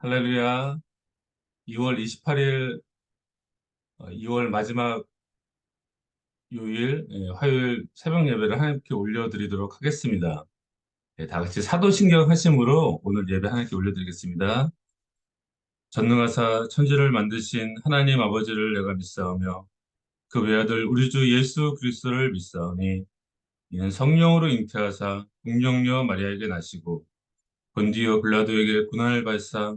할렐루야. 2월 28일, 2월 마지막 요일, 예, 화요일 새벽 예배를 하나님께 올려드리도록 하겠습니다. 예, 다 같이 사도신경 하심으로 오늘 예배 하나님께 올려드리겠습니다. 전능하사 천지를 만드신 하나님 아버지를 내가 믿사오며 그 외아들 우리 주 예수 그리스도를 믿사오니 이는 성령으로 잉태하사 공령녀 마리아에게 나시고 본디오 빌라도에게 고난을 받사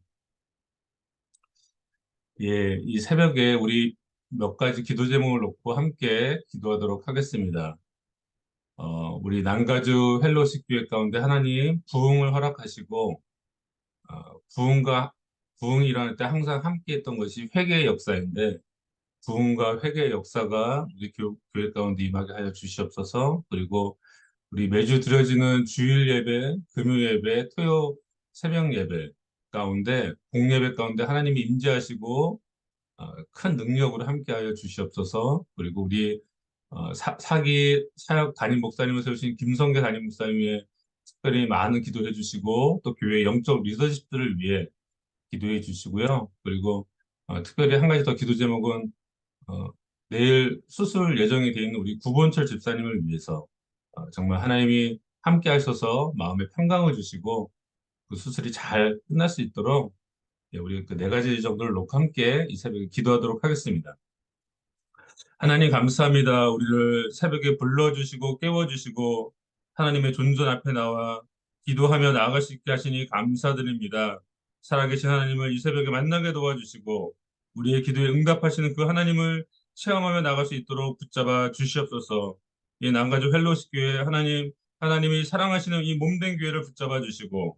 예, 이 새벽에 우리 몇 가지 기도 제목을 놓고 함께 기도하도록 하겠습니다. 어, 우리 난가주 헬로식 교회 가운데 하나님 부흥을 허락하시고 어, 부흥과 부흥이 일어날 때 항상 함께 했던 것이 회개의 역사인데 부흥과 회개의 역사가 우리 교, 교회 가운데 임하게 하여 주시옵소서 그리고 우리 매주 드려지는 주일 예배, 금요 예배, 토요 새벽 예배 가운데 공예배 가운데 하나님이 임재하시고 어, 큰 능력으로 함께하여 주시옵소서. 그리고 우리 어, 사, 기 사역 담임 목사님을 세우신 김성계 담임 목사님 의 특별히 많은 기도해 주시고 또 교회 영적 리더십들을 위해 기도해 주시고요. 그리고 어, 특별히 한 가지 더 기도 제목은 어, 내일 수술 예정이 되어 있는 우리 구본철 집사님을 위해서 어, 정말 하나님이 함께 하셔서 마음의 평강을 주시고 그 수술이 잘 끝날 수 있도록 예, 우리 그 네 가지 정도를 놓고 함께 이 새벽에 기도하도록 하겠습니다. 하나님 감사합니다. 우리를 새벽에 불러주시고 깨워주시고 하나님의 존전 앞에 나와 기도하며 나아갈 수 있게 하시니 감사드립니다. 살아계신 하나님을 이 새벽에 만나게 도와주시고 우리의 기도에 응답하시는 그 하나님을 체험하며 나갈 수 있도록 붙잡아 주시옵소서. 이 남가주 헬로스 교회 하나님 하나님이 사랑하시는 이 몸된 교회를 붙잡아 주시고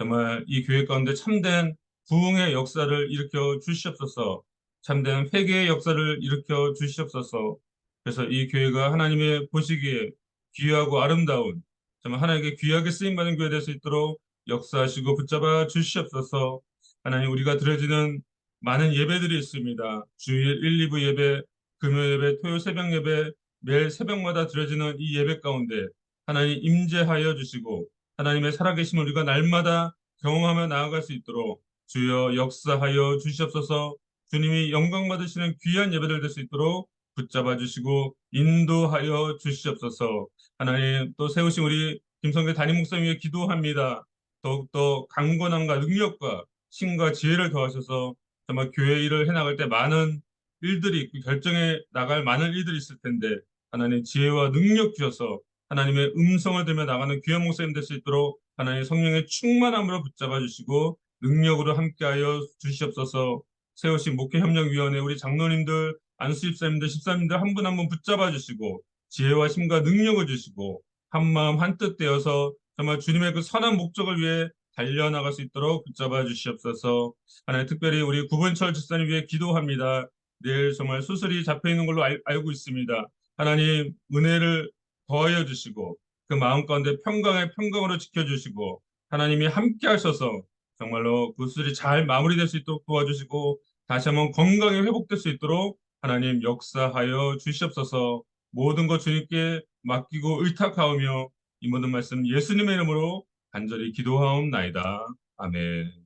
정말 이 교회 가운데 참된 부흥의 역사를 일으켜 주시옵소서. 참된 회개의 역사를 일으켜 주시옵소서. 그래서 이 교회가 하나님의 보시기에 귀하고 아름다운 정말 하나님께 귀하게 쓰임 받은 교회 될 수 있도록 역사하시고 붙잡아 주시옵소서. 하나님 우리가 드려지는 많은 예배들이 있습니다. 주일 1, 2부 예배, 금요 예배, 토요 새벽 예배, 매일 새벽마다 드려지는 이 예배 가운데 하나님 임재하여 주시고 하나님의 살아계심을 우리가 날마다 경험하며 나아갈 수 있도록 주여 역사하여 주시옵소서 주님이 영광 받으시는 귀한 예배를 될 수 있도록 붙잡아 주시고 인도하여 주시옵소서 하나님 또 세우신 우리 김성계 담임 목사님 위해 기도합니다. 더욱더 강건함과 능력과 신과 지혜를 더하셔서 정말 교회 일을 해나갈 때 많은 일들이 있고 결정해 나갈 많은 일들이 있을 텐데 하나님 지혜와 능력 주셔서 하나님의 음성을 들며 나가는 귀한 목사님 될 수 있도록 하나님 성령의 충만함으로 붙잡아 주시고 능력으로 함께하여 주시옵소서. 세우신 목회협력위원회 우리 장로님들 안수집사님들 십사님들 한 분 한 분 붙잡아 주시고 지혜와 힘과 능력을 주시고 한마음 한뜻 되어서 정말 주님의 그 선한 목적을 위해 달려나갈 수 있도록 붙잡아 주시옵소서. 하나님 특별히 우리 구본철 집사님 위해 기도합니다. 내일 정말 수술이 잡혀 있는 걸로 알, 알고 있습니다. 하나님 은혜를 더하여 주시고 그 마음 가운데 평강의 평강으로 지켜주시고 하나님이 함께 하셔서 정말로 그 수술이 잘 마무리될 수 있도록 도와주시고 다시 한번 건강이 회복될 수 있도록 하나님 역사하여 주시옵소서 모든 것 주님께 맡기고 의탁하오며 이 모든 말씀 예수님의 이름으로 간절히 기도하옵나이다. 아멘.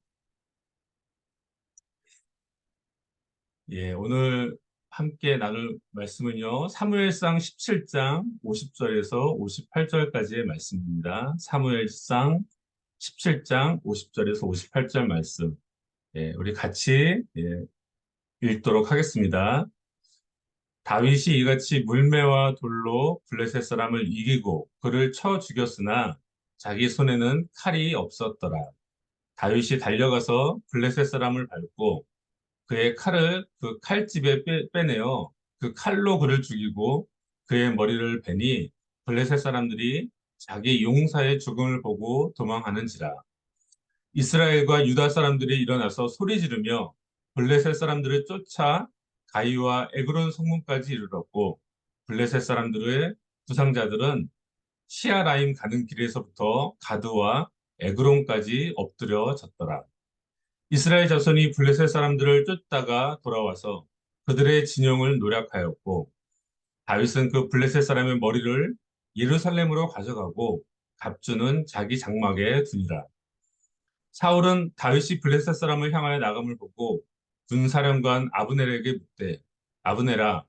예, 오늘 함께 나눌 말씀은요. 사무엘상 17장 50절에서 58절까지의 말씀입니다. 사무엘상 17장 50절에서 58절 말씀. 예, 우리 같이 예, 읽도록 하겠습니다. 다윗이 이같이 물매와 돌로 블레셋 사람을 이기고 그를 쳐 죽였으나 자기 손에는 칼이 없었더라. 다윗이 달려가서 블레셋 사람을 밟고 그의 칼을 그 칼집에 빼, 내어 그 칼로 그를 죽이고 그의 머리를 베니 블레셋 사람들이 자기 용사의 죽음을 보고 도망하는지라. 이스라엘과 유다 사람들이 일어나서 소리 지르며 블레셋 사람들을 쫓아 가이와 에그론 성문까지 이르렀고 블레셋 사람들의 부상자들은 시아라임 가는 길에서부터 가드와 에그론까지 엎드려졌더라. 이스라엘 자손이 블레셋 사람들을 쫓다가 돌아와서 그들의 진영을 노략하였고 다윗은 그 블레셋 사람의 머리를 예루살렘으로 가져가고 갑주는 자기 장막에 두니라. 사울은 다윗이 블레셋 사람을 향하여 나감을 보고 군사령관 아브넬에게 묻되 아브넬아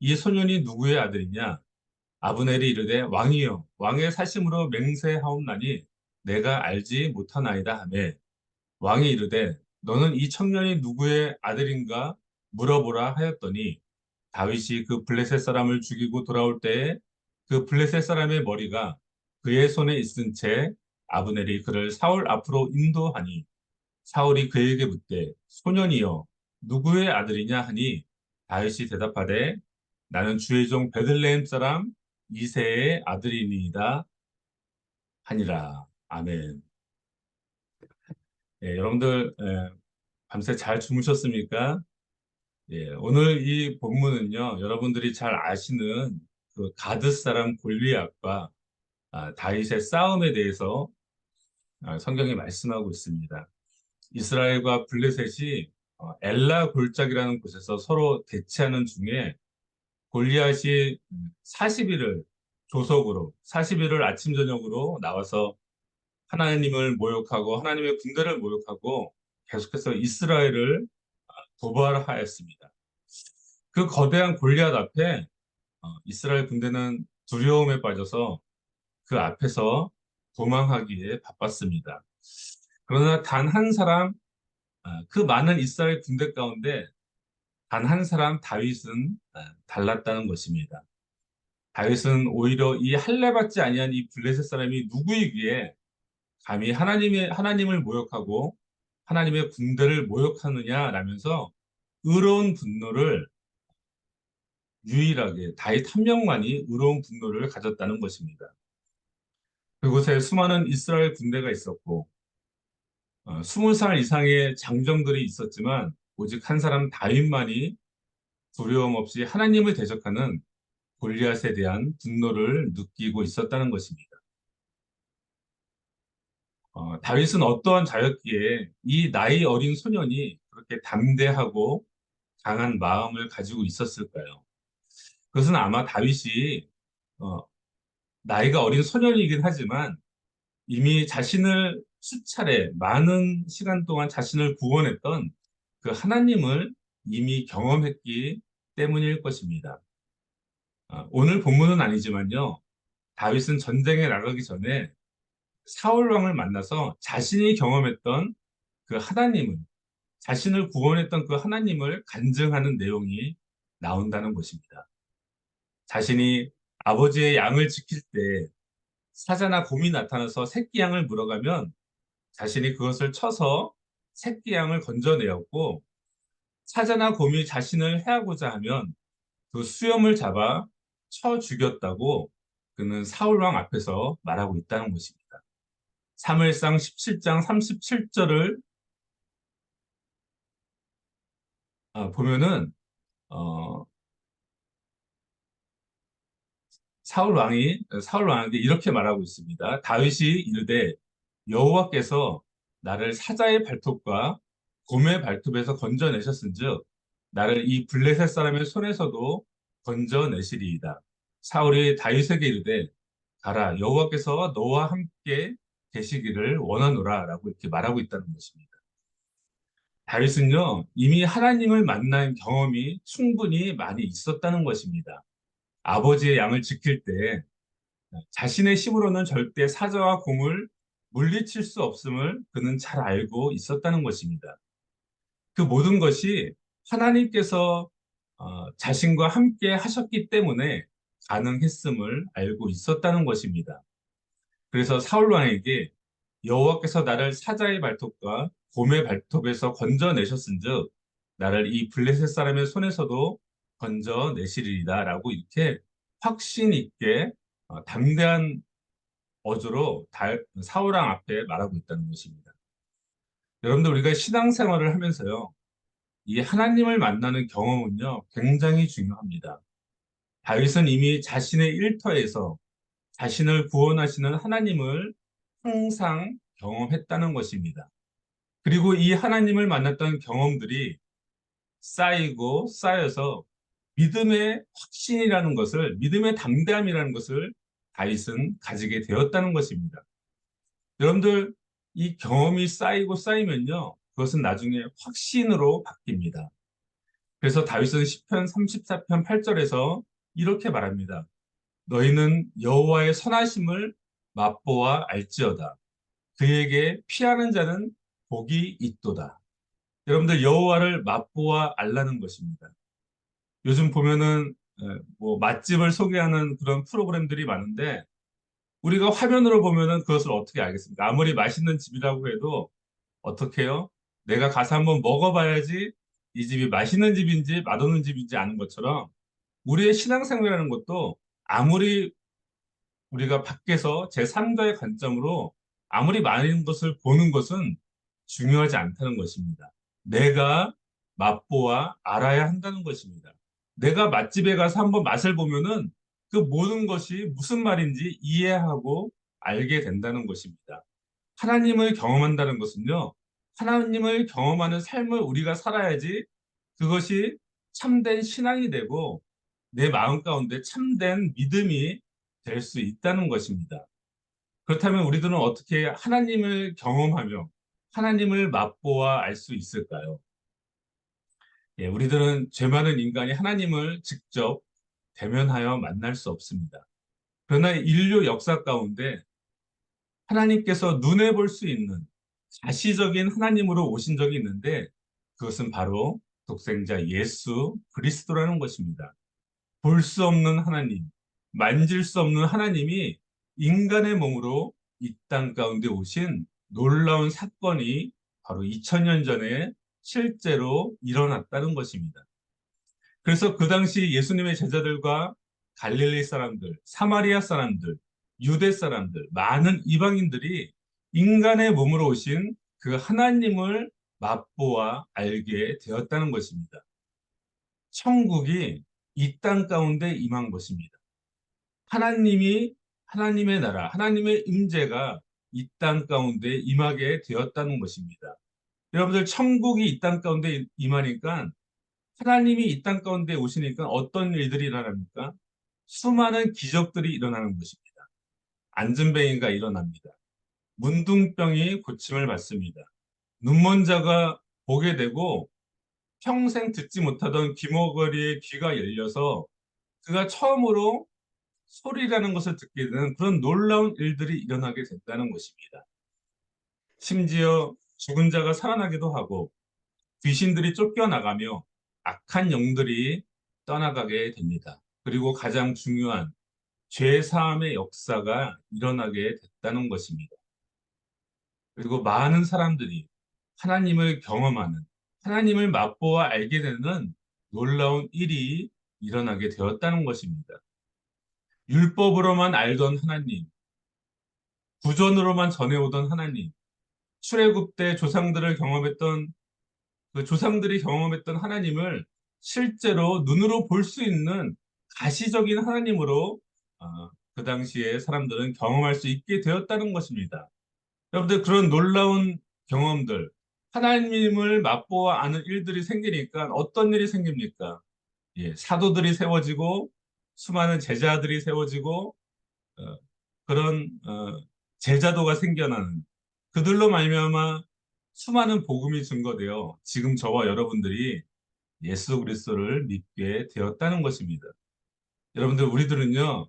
이 소년이 누구의 아들이냐 아브넬이 이르되 왕이여 왕의 사심으로 맹세하옵나니 내가 알지 못하나이다 하매 왕이 이르되 너는 이 청년이 누구의 아들인가 물어보라 하였더니 다윗이 그 블레셋 사람을 죽이고 돌아올 때에 그 블레셋 사람의 머리가 그의 손에 있은 채 아브넬이 그를 사울 앞으로 인도하니 사울이 그에게 묻되 소년이여 누구의 아들이냐 하니 다윗이 대답하되 나는 주의 종 베들레헴 사람 이세의 아들이니이다 하니라 아멘. 예, 여러분들 예, 밤새 잘 주무셨습니까? 예, 오늘 이 본문은요 여러분들이 잘 아시는 그 가드 사람 골리앗과 아, 다윗의 싸움에 대해서 아, 성경이 말씀하고 있습니다. 이스라엘과 블레셋이 어, 엘라 골짜기라는 곳에서 서로 대치하는 중에 골리앗이 40일을 조석으로 40일을 아침 저녁으로 나와서 하나님을 모욕하고 하나님의 군대를 모욕하고 계속해서 이스라엘을 아, 도발하였습니다. 그 거대한 골리앗 앞에 어, 이스라엘 군대는 두려움에 빠져서 그 앞에서 도망하기에 바빴습니다. 그러나 단 한 사람, 아, 그 많은 이스라엘 군대 가운데 단 한 사람 다윗은 아, 달랐다는 것입니다. 다윗은 오히려 이 할례받지 아니한 이 블레셋 사람이 누구이기에 감히 하나님의 하나님을 모욕하고 하나님의 군대를 모욕하느냐라면서 의로운 분노를 유일하게 다윗 한 명만이 의로운 분노를 가졌다는 것입니다. 그곳에 수많은 이스라엘 군대가 있었고 어, 20살 이상의 장정들이 있었지만 오직 한 사람 다윗만이 두려움 없이 하나님을 대적하는 골리앗에 대한 분노를 느끼고 있었다는 것입니다. 어, 다윗은 어떠한 자였기에 이 나이 어린 소년이 그렇게 담대하고 강한 마음을 가지고 있었을까요? 그것은 아마 다윗이 어, 나이가 어린 소년이긴 하지만 이미 자신을 수차례 많은 시간 동안 자신을 구원했던 그 하나님을 이미 경험했기 때문일 것입니다. 어, 오늘 본문은 아니지만요. 다윗은 전쟁에 나가기 전에 사울 왕을 만나서 자신이 경험했던 그 하나님을 자신을 구원했던 그 하나님을 간증하는 내용이 나온다는 것입니다. 자신이 아버지의 양을 지킬 때 사자나 곰이 나타나서 새끼 양을 물어가면 자신이 그것을 쳐서 새끼 양을 건져내었고 사자나 곰이 자신을 해하고자 하면 그 수염을 잡아 쳐 죽였다고 그는 사울왕 앞에서 말하고 있다는 것입니다. 사무엘상 17장 37절을 아, 보면은 어, 사울 왕이 사울 왕에게 이렇게 말하고 있습니다. 다윗이 이르되 여호와께서 나를 사자의 발톱과 곰의 발톱에서 건져내셨은즉 나를 이 블레셋 사람의 손에서도 건져내시리이다. 사울이 다윗에게 이르되 가라 여호와께서 너와 함께 되시기를 원하노라라고 이렇게 말하고 있다는 것입니다. 다윗은요 이미 하나님을 만난 경험이 충분히 많이 있었다는 것입니다. 아버지의 양을 지킬 때 자신의 힘으로는 절대 사자와 곰을 물리칠 수 없음을 그는 잘 알고 있었다는 것입니다. 그 모든 것이 하나님께서 어, 자신과 함께 하셨기 때문에 가능했음을 알고 있었다는 것입니다. 그래서 사울 왕에게 여호와께서 나를 사자의 발톱과 곰의 발톱에서 건져내셨은즉 나를 이 블레셋 사람의 손에서도 건져내시리이다라고 이렇게 확신 있게 어, 담대한 어조로 사울 왕 앞에 말하고 있다는 것입니다. 여러분들 우리가 신앙생활을 하면서요. 이 하나님을 만나는 경험은요, 굉장히 중요합니다. 다윗은 이미 자신의 일터에서 자신을 구원하시는 하나님을 항상 경험했다는 것입니다. 그리고 이 하나님을 만났던 경험들이 쌓이고 쌓여서 믿음의 확신이라는 것을, 믿음의 담대함이라는 것을 다윗은 가지게 되었다는 것입니다. 여러분들, 이 경험이 쌓이고 쌓이면요, 그것은 나중에 확신으로 바뀝니다. 그래서 다윗은 10편 34편 8절에서 이렇게 말합니다. 너희는 여호와의 선하심을 맛보아 알지어다. 그에게 피하는 자는 복이 있도다. 여러분들 여호와를 맛보아 알라는 것입니다. 요즘 보면은 뭐 맛집을 소개하는 그런 프로그램들이 많은데 우리가 화면으로 보면은 그것을 어떻게 알겠습니까? 아무리 맛있는 집이라고 해도 어떻게 해요? 내가 가서 한번 먹어봐야지 이 집이 맛있는 집인지 맛없는 집인지 아는 것처럼 우리의 신앙생활이라는 것도 아무리 우리가 밖에서 제3자의 관점으로 아무리 많은 것을 보는 것은 중요하지 않다는 것입니다. 내가 맛보아 알아야 한다는 것입니다. 내가 맛집에 가서 한번 맛을 보면은 그 모든 것이 무슨 말인지 이해하고 알게 된다는 것입니다. 하나님을 경험한다는 것은요, 하나님을 경험하는 삶을 우리가 살아야지 그것이 참된 신앙이 되고 내 마음 가운데 참된 믿음이 될 수 있다는 것입니다. 그렇다면 우리들은 어떻게 하나님을 경험하며 하나님을 맛보아 알 수 있을까요? 예, 우리들은 죄 많은 인간이 하나님을 직접 대면하여 만날 수 없습니다. 그러나 인류 역사 가운데 하나님께서 눈에 볼 수 있는 가시적인 하나님으로 오신 적이 있는데 그것은 바로 독생자 예수 그리스도라는 것입니다. 볼 수 없는 하나님, 만질 수 없는 하나님이 인간의 몸으로 이 땅 가운데 오신 놀라운 사건이 바로 2000년 전에 실제로 일어났다는 것입니다. 그래서 그 당시 예수님의 제자들과 갈릴리 사람들, 사마리아 사람들, 유대 사람들, 많은 이방인들이 인간의 몸으로 오신 그 하나님을 맛보아 알게 되었다는 것입니다. 천국이 이 땅 가운데 임한 것입니다. 하나님이 하나님의 나라, 하나님의 임재가 이 땅 가운데 임하게 되었다는 것입니다. 여러분들 천국이 이 땅 가운데 임하니까 하나님이 이 땅 가운데 오시니까 어떤 일들이 일어납니까? 수많은 기적들이 일어나는 것입니다. 안전뱅이가 일어납니다. 문둥병이 고침을 받습니다. 눈먼 자가 보게 되고 평생 듣지 못하던 귀머거리의 귀가 열려서 그가 처음으로 소리라는 것을 듣게 되는 그런 놀라운 일들이 일어나게 된다는 것입니다. 심지어 죽은 자가 살아나기도 하고 귀신들이 쫓겨나가며 악한 영들이 떠나가게 됩니다. 그리고 가장 중요한 죄 사함의 역사가 일어나게 됐다는 것입니다. 그리고 많은 사람들이 하나님을 경험하는 하나님을 맛보아 알게 되는 놀라운 일이 일어나게 되었다는 것입니다. 율법으로만 알던 하나님, 구전으로만 전해오던 하나님, 출애굽 때 조상들을 경험했던 그 조상들이 경험했던 하나님을 실제로 눈으로 볼 수 있는 가시적인 하나님으로 어, 그 당시에 사람들은 경험할 수 있게 되었다는 것입니다. 여러분들 그런 놀라운 경험들, 하나님을 맛보아 아는 일들이 생기니까 어떤 일이 생깁니까? 예, 사도들이 세워지고 수많은 제자들이 세워지고 어, 그런 어, 제자도가 생겨나는 그들로 말미암아 수많은 복음이 증거되어 지금 저와 여러분들이 예수 그리스도를 믿게 되었다는 것입니다. 여러분들 우리들은요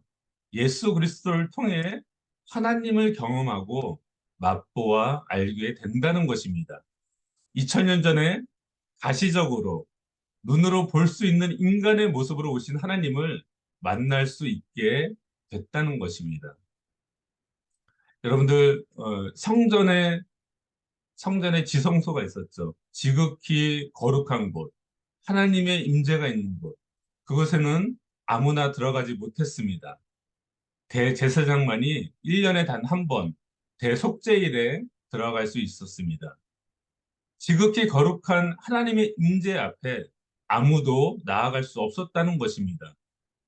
예수 그리스도를 통해 하나님을 경험하고 맛보아 알게 된다는 것입니다. 2000년 전에 가시적으로 눈으로 볼 수 있는 인간의 모습으로 오신 하나님을 만날 수 있게 됐다는 것입니다. 여러분들 어, 성전에 성전에 지성소가 있었죠. 지극히 거룩한 곳, 하나님의 임재가 있는 곳. 그곳에는 아무나 들어가지 못했습니다. 대제사장만이 1년에 단 한 번 대속제일에 들어갈 수 있었습니다. 지극히 거룩한 하나님의 임재 앞에 아무도 나아갈 수 없었다는 것입니다.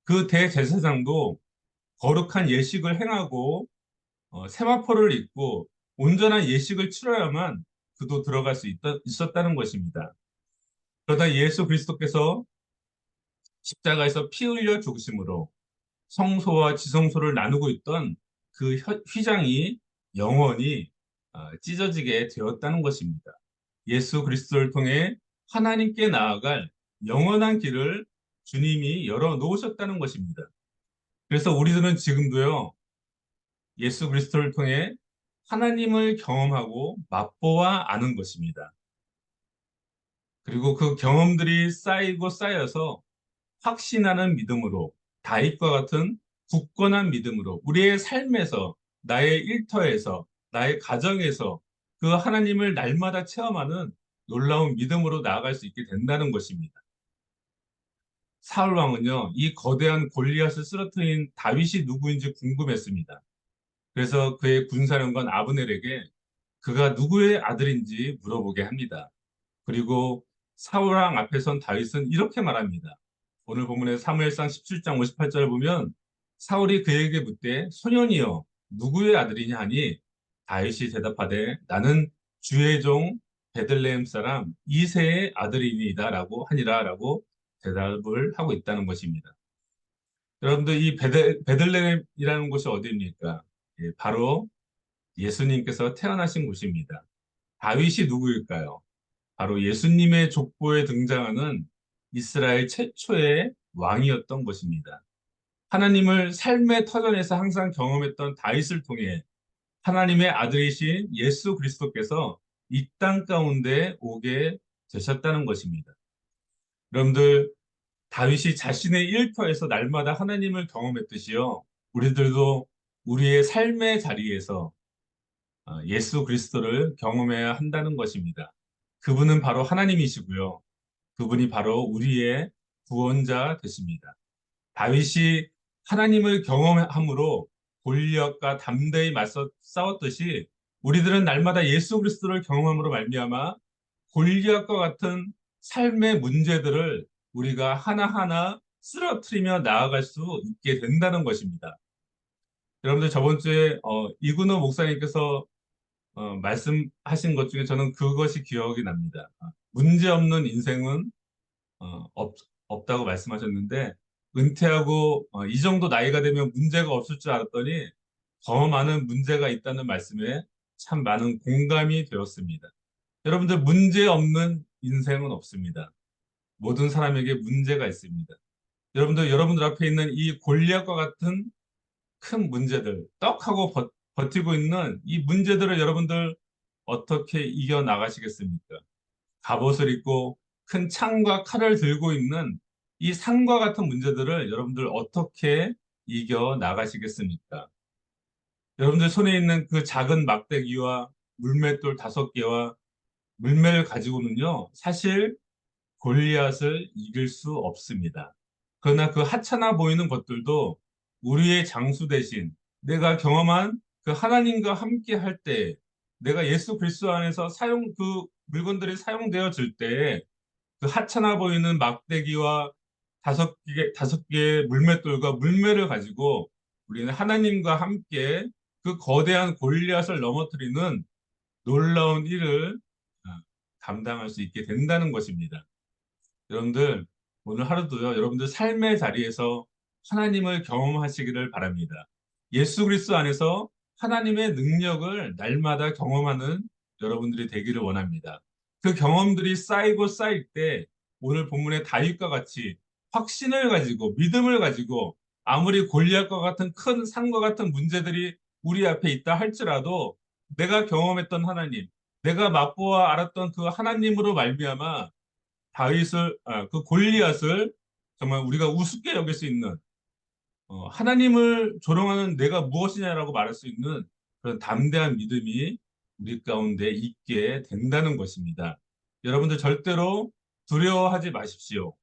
그 대제사장도 거룩한 예식을 행하고 어, 세마포를 입고 온전한 예식을 치러야만 그도 들어갈 수 있다, 있었다는 것입니다. 그러다 예수 그리스도께서 십자가에서 피 흘려 죽으심으로 성소와 지성소를 나누고 있던 그 휘장이 영원히 어, 찢어지게 되었다는 것입니다. 예수 그리스도를 통해 하나님께 나아갈 영원한 길을 주님이 열어 놓으셨다는 것입니다. 그래서 우리들은 지금도요, 예수 그리스도를 통해 하나님을 경험하고 맛보아 아는 것입니다. 그리고 그 경험들이 쌓이고 쌓여서 확신하는 믿음으로 다윗과 같은 굳건한 믿음으로 우리의 삶에서 나의 일터에서 나의 가정에서 그 하나님을 날마다 체험하는 놀라운 믿음으로 나아갈 수 있게 된다는 것입니다. 사울 왕은요, 이 거대한 골리앗을 쓰러뜨린 다윗이 누구인지 궁금했습니다. 그래서 그의 군사령관 아브넬에게 그가 누구의 아들인지 물어보게 합니다. 그리고 사울 왕 앞에 선 다윗은 이렇게 말합니다. 오늘 본문의 사무엘상 17장 58절을 보면 사울이 그에게 묻되 소년이여 누구의 아들이냐 하니 다윗이 대답하되 나는 주의 종 베들레헴 사람 이세의 아들이니이다라고 하니라라고 대답을 하고 있다는 것입니다. 여러분들 이 베들, 베들레헴이라는 곳이 어디입니까? 예, 바로 예수님께서 태어나신 곳입니다. 다윗이 누구일까요? 바로 예수님의 족보에 등장하는 이스라엘 최초의 왕이었던 것입니다. 하나님을 삶의 터전에서 항상 경험했던 다윗을 통해 하나님의 아들이신 예수 그리스도께서 이 땅 가운데 오게 되셨다는 것입니다. 여러분들 다윗이 자신의 일터에서 날마다 하나님을 경험했듯이요. 우리들도 우리의 삶의 자리에서 어, 예수 그리스도를 경험해야 한다는 것입니다. 그분은 바로 하나님이시고요. 그분이 바로 우리의 구원자 되십니다. 다윗이 하나님을 경험함으로 골리앗과 담대히 맞서 싸웠듯이 우리들은 날마다 예수 그리스도를 경험함으로 말미암아 골리앗과 같은 삶의 문제들을 우리가 하나하나 쓰러뜨리며 나아갈 수 있게 된다는 것입니다. 여러분들 저번 주에 어, 이근호 목사님께서 어, 말씀하신 것 중에 저는 그것이 기억이 납니다. 문제 없는 인생은 어, 없, 없다고 말씀하셨는데 은퇴하고 어, 이 정도 나이가 되면 문제가 없을 줄 알았더니 더 많은 문제가 있다는 말씀에 참 많은 공감이 되었습니다. 여러분들 문제 없는 인생은 없습니다. 모든 사람에게 문제가 있습니다. 여러분들 여러분들 앞에 있는 이 골리앗과 같은 큰 문제들, 떡하고 버, 버티고 있는 이 문제들을 여러분들 어떻게 이겨 나가시겠습니까? 갑옷을 입고 큰 창과 칼을 들고 있는 이 상과 같은 문제들을 여러분들 어떻게 이겨 나가시겠습니까? 여러분들 손에 있는 그 작은 막대기와 물맷돌 다섯 개와 물매를 가지고는요, 사실 골리앗을 이길 수 없습니다. 그러나 그 하찮아 보이는 것들도 우리의 장수 대신 내가 경험한 그 하나님과 함께 할 때, 내가 예수 그리스도 안에서 사용 그 물건들이 사용되어질 때, 그 하찮아 보이는 막대기와 다섯 개, 다섯 개의 물맷돌과 물매를 가지고 우리는 하나님과 함께 그 거대한 골리앗을 넘어뜨리는 놀라운 일을 아, 감당할 수 있게 된다는 것입니다. 여러분들, 오늘 하루도요, 여러분들 삶의 자리에서 하나님을 경험하시기를 바랍니다. 예수 그리스도 안에서 하나님의 능력을 날마다 경험하는 여러분들이 되기를 원합니다. 그 경험들이 쌓이고 쌓일 때 오늘 본문의 다윗과 같이 확신을 가지고 믿음을 가지고 아무리 골리앗과 같은 큰 상과 같은 문제들이 우리 앞에 있다 할지라도 내가 경험했던 하나님, 내가 맛보아 알았던 그 하나님으로 말미암아 다윗을 아, 그 골리앗을 정말 우리가 우습게 여길 수 있는 어, 하나님을 조롱하는 내가 무엇이냐라고 말할 수 있는 그런 담대한 믿음이 우리 가운데 있게 된다는 것입니다. 여러분들 절대로 두려워하지 마십시오.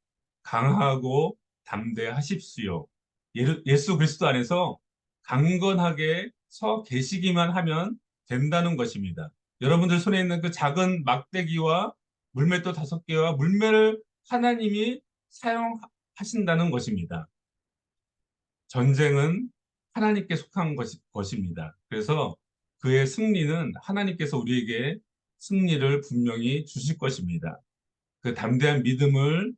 강하고 담대하십시오. 예수 그리스도 안에서 강건하게 서 계시기만 하면 된다는 것입니다. 여러분들 손에 있는 그 작은 막대기와 물맷돌 다섯 개와 물매를 하나님이 사용하신다는 것입니다. 전쟁은 하나님께 속한 것이, 것입니다. 그래서 그의 승리는 하나님께서 우리에게 승리를 분명히 주실 것입니다. 그 담대한 믿음을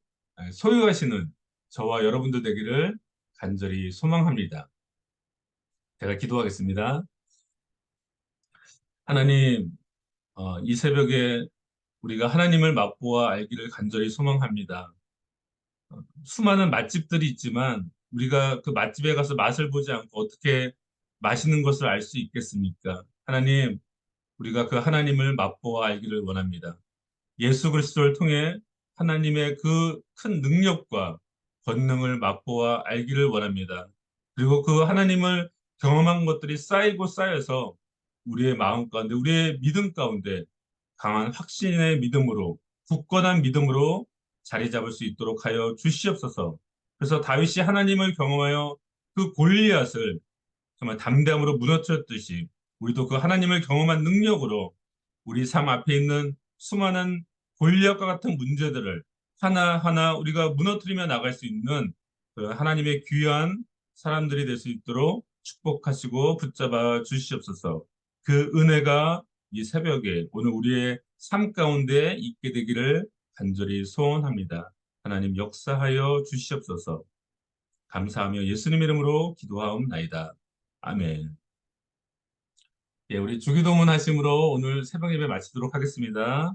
소유하시는 저와 여러분들 되기를 간절히 소망합니다. 제가 기도하겠습니다. 하나님, 어, 이 새벽에 우리가 하나님을 맛보아 알기를 간절히 소망합니다. 어, 수많은 맛집들이 있지만 우리가 그 맛집에 가서 맛을 보지 않고 어떻게 맛있는 것을 알 수 있겠습니까? 하나님, 우리가 그 하나님을 맛보아 알기를 원합니다. 예수 그리스도를 통해 하나님의 그 큰 능력과 권능을 맛보아 알기를 원합니다. 그리고 그 하나님을 경험한 것들이 쌓이고 쌓여서 우리의 마음 가운데, 우리의 믿음 가운데 강한 확신의 믿음으로, 굳건한 믿음으로 자리 잡을 수 있도록 하여 주시옵소서. 그래서 다윗이 하나님을 경험하여 그 골리앗을 정말 담대함으로 무너뜨렸듯이 우리도 그 하나님을 경험한 능력으로 우리 삶 앞에 있는 수많은 골리앗과 같은 문제들을 하나하나 우리가 무너뜨리며 나갈 수 있는 그 하나님의 귀한 사람들이 될 수 있도록 축복하시고 붙잡아 주시옵소서. 그 은혜가 이 새벽에 오늘 우리의 삶 가운데 있게 되기를 간절히 소원합니다. 하나님 역사하여 주시옵소서. 감사하며 예수님 이름으로 기도하옵나이다. 아멘. 예, 우리 주기도문 하심으로 오늘 새벽 예배 마치도록 하겠습니다.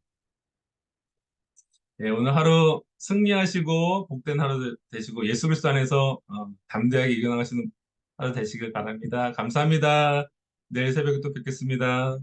네, 오늘 하루 승리하시고 복된 하루 되시고 예수 그리스도 안에서 어, 담대하게 이겨나가시는 하루 되시길 바랍니다. 감사합니다. 내일 새벽에 또 뵙겠습니다.